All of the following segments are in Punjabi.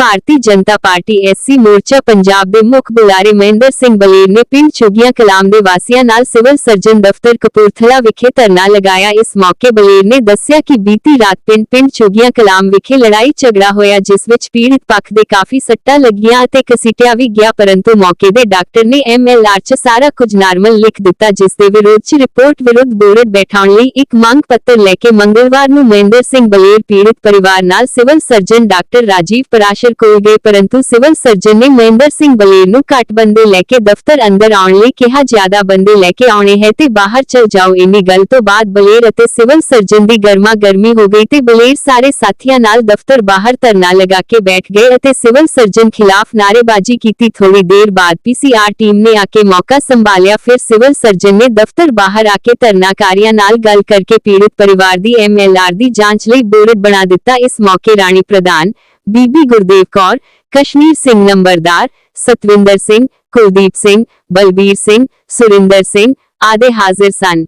ਭਾਰਤੀ ਜਨਤਾ ਪਾਰਟੀ ਐਸਸੀ ਮੋਰਚਾ ਪੰਜਾਬ ਦੇ ਮੁੱਖ ਬੁਲਾਰੇ ਮਹਿੰਦਰ ਸਿੰਘ ਬਲੇਰ ਨੇ ਪਿੰਡ ਚੁਗੀਆਂ ਕਲਾਮ ਦੇ ਵਾਸੀਆਂ ਨਾਲ ਸਿਵਲ ਸਰਜਨ ਦਫ਼ਤਰ ਕਪੂਰਥਲਾ ਵਿਖੇ ਧਰਨਾ ਲਗਾਇਆ। ਇਸ ਮੌਕੇ ਬਲੇਰ ਨੇ ਦੱਸਿਆ ਕਿ ਬੀਤੀ ਰਾਤ ਪਿੰਡ ਪਿੰਡ ਚੁਗੀਆਂ ਕਲਾਮ ਵਿਖੇ ਲੜਾਈ ਝਗੜਾ ਹੋਇਆ, ਜਿਸ ਵਿੱਚ ਪੀੜਤ ਪੱਖ ਦੇ ਕਾਫੀ ਸੱਟਾਂ ਲੱਗੀਆਂ ਅਤੇ ਕਸੀਟਿਆ ਵੀ ਗਿਆ, ਪਰੰਤੂ ਮੌਕੇ ਦੇ ਡਾਕਟਰ ਨੇ ਐਮਐਲਆਰ 'ਚ ਸਾਰਾ ਕੁਝ ਨਾਰਮਲ ਲਿਖ ਦਿੱਤਾ, ਜਿਸ ਦੇ ਵਿਰੋਧ 'ਚ ਰਿਪੋਰਟ ਵਿਰੁੱਧ ਬੋਰਡ ਬੈਠਾਉਣ ਲਈ ਇੱਕ ਮੰਗ ਪੱਤਰ ਲੈ ਕੇ ਮੰਗਲਵਾਰ ਨੂੰ ਮਹਿੰਦਰ ਸਿੰਘ ਬਲੇਰ ਪੀੜਤ ਪਰਿਵਾਰ ਨਾਲ civil surgeon doctor Rajiv Parashar ਕੋਲ ਗਏ, ਪਰੰਤੂ ਸਿਵਲ ਸਰਜਨ ਨੇ ਮਹਿੰਦਰ ਸਿੰਘ ਬਲੇਰ ਨੂੰ ਘੱਟ ਬੰਦੇ ਲੈ ਕੇ ਦਫ਼ਤਰ ਅੰਦਰ ਆਉਣ ਲਈ ਕਿਹਾ, ਜ਼ਿਆਦਾ ਬੰਦੇ ਲੈ ਕੇ ਆਉਣੇ ਹੈ ਤੇ ਬਾਹਰ ਚਲ ਜਾਓ। ਇੰਨੀ ਗੱਲ ਤੋਂ ਬਾਅਦ ਬਲੇਰ ਅਤੇ ਸਿਵਲ ਸਰਜਨ ਦੀ ਗਰਮਾ ਗਰਮੀ ਹੋ ਗਈ ਤੇ ਬਲੇਰ ਸਾਰੇ ਸਾਥੀਆਂ ਨਾਲ ਦਫ਼ਤਰ ਬਾਹਰ ਧਰਨਾ ਲਗਾ ਕੇ ਬੈਠ ਗਏ ਅਤੇ ਸਿਵਲ ਸਰਜਨ ਖਿਲਾਫ ਨਾਅਰੇਬਾਜ਼ੀ ਕੀਤੀ। ਥੋੜੀ ਦੇਰ ਬਾਅਦ ਪੀਸੀਆਰ ਟੀਮ ਨੇ ਆ ਕੇ ਮੌਕਾ ਸੰਭਾਲਿਆ। ਫਿਰ ਸਿਵਲ ਸਰਜਨ ਨੇ ਦਫ਼ਤਰ ਬਾਹਰ ਆ ਕੇ ਧਰਨਾਕਾਰੀਆਂ ਨਾਲ ਗੱਲ ਕਰਕੇ ਪੀੜਤ ਪਰਿਵਾਰ ਦੀ ਐਮਐਲਆਰ ਦੀ ਜਾਂਚ ਲਈ ਬੋਰਡ ਬਣਾ ਦਿੱਤਾ। ਇਸ ਮੌਕੇ ਰਾਣੀ ਪ੍ਰਧਾਨ ਬੀਬੀ ਗੁਰਦੇਵ ਕੌਰ ਕਸ਼ਮੀਰ ਸਿੰਘ ਨੰਬਰਦਾਰ ਸਤਵਿੰਦਰ ਸਿੰਘ ਕੁਲਦੀਪ ਸਿੰਘ ਬਲਬੀਰ ਸਿੰਘ ਸੁਰਿੰਦਰ ਸਿੰਘ ਆਦਿ ਹਾਜ਼ਰ ਸਨ।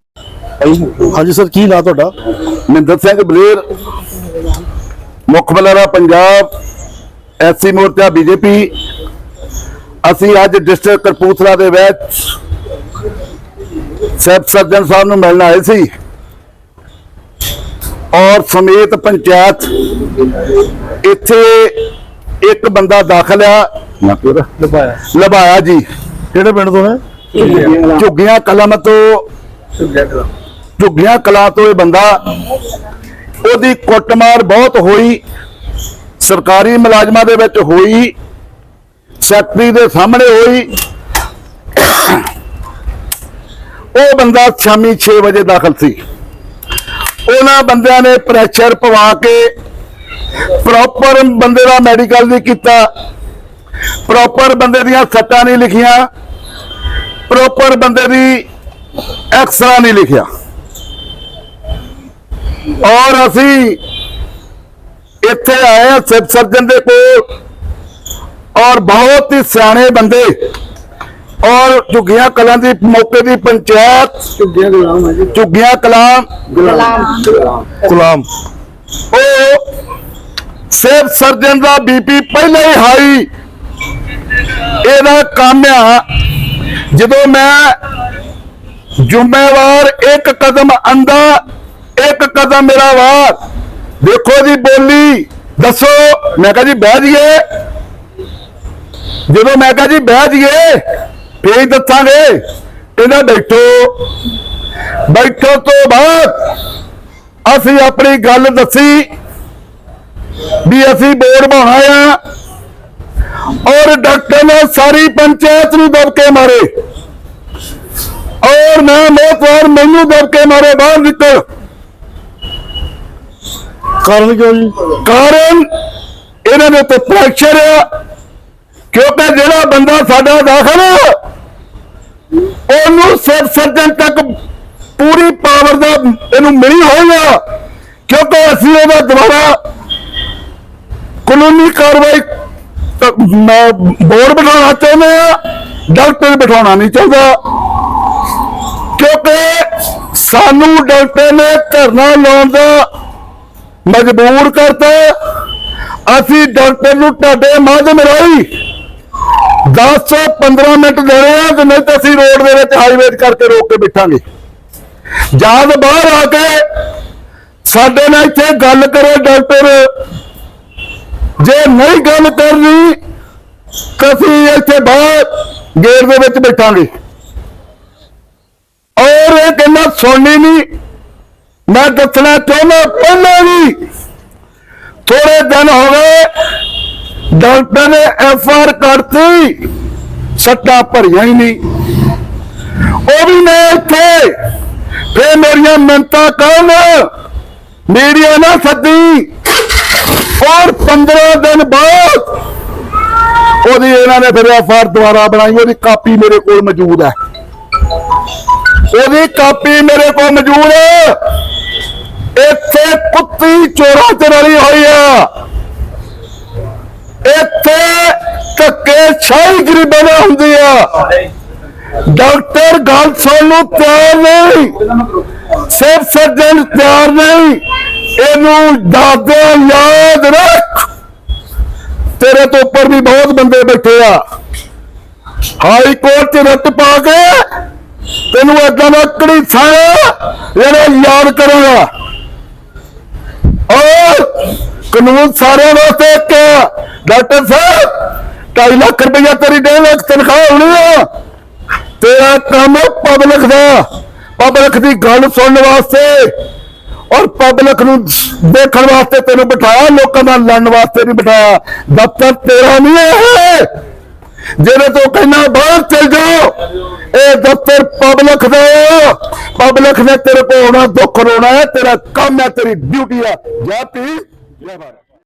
ਹਾਂਜੀ ਸਰ ਕੀ ਨਾਂ ਤੁਹਾਡਾ? ਮਹਿੰਦਰ ਸਿੰਘ ਬਲੇਰ ਮੁੱਖ ਬੁਲਾਰਾ ਪੰਜਾਬ ਐਸਸੀ ਮੋਰਚਾ ਬੀਜੇਪੀ ਅਸੀਂ ਅੱਜ ਡਿਸਟ੍ਰਿਕਟ ਕਰਪੂਥਲਾ ਦੇ ਵਿੱਚ ਸੈਬ ਸਰਜਨ ਸਾਹਿਬ ਨੂੰ ਮਿਲਣ ਆਏ ਸੀ। ਔਰ ਸਮੇਤ ਪੰਚਾਇਤ ਇੱਥੇ ਇੱਕ ਬੰਦਾ ਦਾਖਲ ਆ। ਲਭਾਇਆ ਜੀ। ਕਿਹੜੇ ਪਿੰਡ ਤੋਂ ਹੈ? ਝੁੱਗੀਆਂ ਕਲਮ ਤੋਂ। ਝੁੱਗੀਆਂ ਕਲਾ। ਤੋਂ ਇਹ ਬੰਦਾ। ਉਹਦੀ ਕੁੱਟਮਾਰ ਬਹੁਤ ਹੋਈ। ਸਰਕਾਰੀ ਮੁਲਾਜ਼ਮਾਂ ਦੇ ਵਿੱਚ ਹੋਈ। ਸੈਕਟਰੀ ਦੇ ਸਾਹਮਣੇ ਹੋਈ। ਉਹ ਬੰਦਾ ਸ਼ਾਮੀ 6 ਵਜੇ ਦਾਖਲ ਸੀ। ਉਹਨਾਂ ਬੰਦਿਆਂ ਨੇ ਪ੍ਰੈਸ਼ਰ ਪਵਾ ਕੇ ਪ੍ਰੋਪਰ ਬੰਦੇ ਦਾ ਮੈਡੀਕਲ ਨਹੀਂ ਕੀਤਾ। ਪ੍ਰੋਪਰ ਬੰਦੇ ਦੀਆਂ ਸੱਟਾਂ ਨਹੀਂ ਲਿਖੀਆਂ। ਪ੍ਰੋਪਰ ਬੰਦੇ ਦੀ ਐਕਸਰਾ ਨਹੀਂ ਲਿਖਿਆ। ਔਰ ਅਸੀਂ ਇੱਥੇ ਆਏ ਹਾਂ ਸਿਵ ਸਰਜਨ ਦੇ ਕੋਲ। ਔਰ ਬਹੁਤ ਹੀ ਸਿਆਣੇ ਬੰਦੇ ਔਰ ਝੁੱਗੀਆਂ ਕਲਾਂ ਦੀ ਮੌਕੇ ਦੀ ਪੰਚਾਇਤ ਝੁੱਗੀਆਂ ਕਲਾਂ ਗੁਲਾਮ। ਉਹ ਸਿਵ ਸਰਜਨ ਦਾ ਬੀਪੀ ਪਹਿਲਾਂ ਹੀ ਹਾਈ। ਇਹਦਾ ਕੰਮ ਆ ਜਦੋਂ ਮੈਂ ਜ਼ਿੰਮੇਵਾਰ ਇੱਕ ਕਦਮ ਅੰਦਾ ਇੱਕ ਕਦਮ ਮੇਰਾ ਵਾਰ ਦੇਖੋ ਜੀ ਬੋਲੀ ਦੱਸੋ ਮੈਂ ਕਹਾਂ ਜੀ ਬਹਿ ਜੀਏ ਜਦੋਂ ਮੈਂ ਕਹਾਂ ਜੀ ਬਹਿ ਜੀਏ ਹੀ ਦੱਸਾਂਗੇ ਇਹਨਾਂ ਬੈਠੋ। ਬੈਠੋ ਤੋਂ ਬਾਅਦ ਅਸੀਂ ਆਪਣੀ ਗੱਲ ਦੱਸੀ ਵੀ ਅਸੀਂ ਬੋਰਡ ਬਣਾਇਆ ਔਰ ਡਾਕਟਰ ਨੇ ਸਾਰੀ ਪੰਚਾਇਤ ਨੂੰ ਦਬਕੇ ਮਾਰੇ। ਔਰ ਮੈਂ ਮੋਤਵਾਰ ਮੈਨੂੰ ਦਬਕੇ ਮਾਰੇ ਬਾਹਰ ਨਿਕਲ। ਕਾਰਨ ਕਿਉਂ ਜੀ? ਕਾਰਨ ਇਹਨਾਂ ਦੇ ਉੱਤੇ ਪ੍ਰੈਸ਼ਰ ਆ। ਕਿਉਂਕਿ ਜਿਹੜਾ ਬੰਦਾ ਸਾਡਾ ਦਾਖਲ ਉਹਨੂੰ ਸਿਰ ਸਰਜਨ ਤੱਕ ਪੂਰੀ ਪਾਵਰ ਦਾ ਇਹਨੂੰ ਮਿਲੀ ਹੋਈ ਕਿਉਂਕਿ ਅਸੀਂ ਉਹਦਾ ਦੁਬਾਰਾ ਕਾਨੂੰਨੀ ਕਾਰਵਾਈ ਬੋਰਡ ਬਿਠਾਉਣਾ ਚਾਹੁੰਦੇ ਆ, ਡਾਕਟਰ ਬਿਠਾਉਣਾ ਨਹੀਂ ਚਾਹੁੰਦਾ। ਕਿਉਂਕਿ ਸਾਨੂੰ ਡਾਕਟਰ ਨੇ ਧਰਨਾ ਲਾਉਣ ਦਾ ਮਜਬੂਰ ਕਰਤਾ। ਅਸੀਂ ਡਾਕਟਰ ਨੂੰ ਤੁਹਾਡੇ ਮਾਧਿਅਮ ਰਾਹੀਂ 10 ਤੋਂ 15 ਮਿੰਟ ਦੇਣੇ ਆ ਤੇ ਨਹੀਂ ਤਾਂ ਅਸੀਂ ਰੋਡ ਦੇ ਵਿੱਚ ਹਾਈਵੇ ਕਰਕੇ ਰੋਕ ਕੇ ਬਿਠਾਂਗੇ। ਜਦ ਬਾਹਰ ਆ ਕੇ ਸਾਡੇ ਨਾਲ ਇੱਥੇ ਗੱਲ ਕਰੋ ਡਾਕਟਰ। ਜੇ ਨਹੀਂ ਗੱਲ ਕਰਨੀ, ਤਾਂ ਅਸੀਂ ਇੱਥੇ ਬਾਹਰ ਗੇਟ ਦੇ ਵਿੱਚ ਬੈਠਾਂਗੇ। ਔਰ ਇਹ ਕਹਿੰਦਾ, ਸੁਣਨੀ ਨਹੀਂ। ਮੈਂ ਦੱਸਣਾ ਚਾਹੁੰਦਾ, ਪਹਿਲਾਂ ਵੀ ਥੋੜੇ ਦਿਨ ਹੋ ਗਏ ਡਾਕਟਰ ਨੇ ਐਫ ਆਰ ਕੱਢਤੀ। ਸੱਟਾਂ ਭਰੀਆਂ ਹੀ ਨਹੀਂ। ਉਹ ਵੀ ਮੈਂ ਇੱਥੇ। ਫੇ ਮੇਰੀਆਂ ਮਿੰਤਾ ਕਰਨ। ਮੇਰੀਆਂ ਨਾ ਸੱਦੀ। ਔਰ 15 ਦਿਨ ਬਾਅਦ ਉਹਦੀ ਇਹਨਾਂ ਨੇ ਫਿਰ ਐਫ ਆਰ ਦੁਬਾਰਾ ਬਣਾਈ। ਉਹਦੀ ਕਾਪੀ ਮੇਰੇ ਕੋਲ ਮੌਜੂਦ ਹੈ। ਉਹਦੀ ਕਾਪੀ ਮੇਰੇ ਕੋਲ ਮੌਜੂਦ ਹੈ। ਇੱਥੇ ਕੁੱਤੀ ਚੋਰਾਂ ਤੇ ਹੋਈ ਆ ਇੱਥੇ ਧੱਕੇ ਛਾਈ ਗਰੀਬਾਂ ਨਾਲ ਹੁੰਦੀ ਆ। ਡਾਕਟਰ ਗੱਲ ਸੁਣਨ ਤਿਆਰ ਨਹੀਂ। ਸਿਰ ਸਰਜਨ ਤਿਆਰ ਨਹੀਂ। ਇਹਨੂੰ ਦਾਦੇ ਯਾਦ ਰੱਖ। ਤੇਰੇ ਤੋਂ ਉੱਪਰ ਵੀ ਬਹੁਤ ਬੰਦੇ ਬੈਠੇ ਆ। ਹਾਈ ਕੋਰਟ ਚ ਰੱਟ ਪਾ ਕੇ ਤੈਨੂੰ ਏਦਾਂ ਦਾ ਕੜੀ ਸਾਇਆ ਜਿਹੜਾ ਯਾਦ ਕਰਾਂਗਾ। ਔਰ ਕਾਨੂੰਨ ਸਾਰਿਆਂ ਵਾਸਤੇ ਇੱਕ ਆ। ਡਾਕਟਰ ਸਾਹਿਬ 2.5 ਲੱਖ ਰੁਪਇਆ ਤੇਰੀ ਡੇਢ ਲੱਖ ਤਨਖਾਹ ਹੋਣੀ ਆ। ਤੇਰਾ ਕੰਮ ਪਬਲਿਕ ਦਾ। ਪਬਲਿਕ ਦੀ ਗੱਲ ਸੁਣਨ ਵਾਸਤੇ ਔਰ ਪਬਲਿਕ ਨੂੰ ਦੇਖਣ ਵਾਸਤੇ ਤੈਨੂੰ ਬਿਠਾਇਆ, ਲੋਕਾਂ ਦਾ ਲੜਨ ਵਾਸਤੇ ਨਹੀਂ ਬਿਠਾਇਆ। ਦਫ਼ਤਰ ਤੇਰਾ ਨਹੀਂ ਹੈ। ਜਿਹੜੇ ਤੋਂ ਕਹਿੰਦਾ ਬਾਹਰ ਚਲ ਜਾਓ, ਇਹ ਦਫ਼ਤਰ ਪਬਲਿਕ ਦਾ ਪਬਲਿਕ ਨੇ ਤੇਰੇ ਕੋਲ ਆਉਣਾ, ਦੁੱਖ ਰੋਣਾ ਹੈ, ਤੇਰਾ ਕੰਮ ਹੈ, ਤੇਰੀ ਡਿਊਟੀ ਹੈ। ਜਾ ਪੀ ਜਾ